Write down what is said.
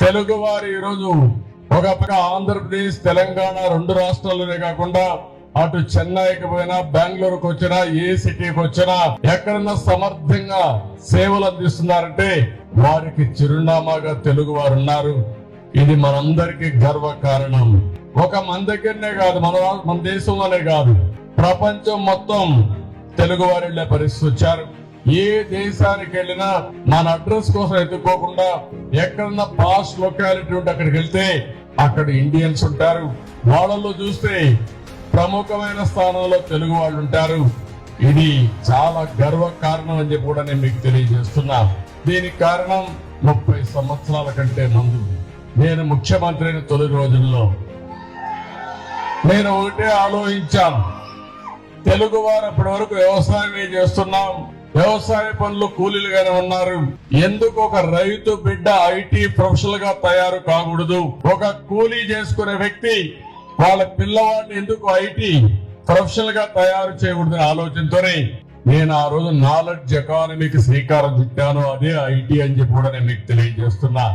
తెలుగు వారు ఈరోజు ఒక పక్క ఆంధ్రప్రదేశ్ తెలంగాణ రెండు రాష్ట్రాల్లోనే కాకుండా అటు చెన్నైకి పోయినా బెంగళూరుకు వచ్చినా ఏ సిటీకి వచ్చినా ఎక్కడన్నా సమర్థంగా సేవలు అందిస్తున్నారంటే వారికి చిరునామాగా తెలుగు వారు ఉన్నారు. ఇది మనందరికీ గర్వ కారణం ఒక మన దగ్గరనే కాదు మన మన దేశంలోనే కాదు. ప్రపంచం మొత్తం తెలుగు వారు పరిస్థితి వచ్చారు. ఏ దేశానికి వెళ్ళినా మన అడ్రస్ కోసం ఎత్తుకోకుండా ఎక్కడన్నా పాస్ లొకాలిటీ ఉంటే అక్కడికి వెళ్తే అక్కడ ఇండియన్స్ ఉంటారు. వాళ్ళల్లో చూస్తే ప్రముఖమైన స్థానంలో తెలుగు వాళ్ళు ఉంటారు. ఇది చాలా గర్వ కారణం అని చెప్పి కూడా నేను మీకు తెలియజేస్తున్నా. దీనికి కారణం ముప్పై సంవత్సరాల కంటే ముందు నేను ముఖ్యమంత్రి అయిన తొలి రోజుల్లో. నేను ఒకటే ఆలోచించాను. తెలుగు వారు అప్పటి వరకు వ్యవసాయమే చేస్తున్నాం. వ్యవసాయ పనులు కూలీలుగానే ఉన్నారు. ఎందుకు ఒక రైతు బిడ్డ ఐటీ ప్రొఫెషనల్గా తయారు కాకూడదు? ఒక కూలీ చేసుకునే వ్యక్తి వాళ్ళ పిల్లవాడిని ఎందుకు ఐటీ ప్రొఫెషనల్గా తయారు చేయకూడదనే ఆలోచనతోనే నేను ఆ రోజు నాలెడ్జ్ ఎకానమీకి శ్రీకారం చుట్టాను. అదే ఐటీ అని చెప్పి కూడా నేను మీకు తెలియజేస్తున్నా.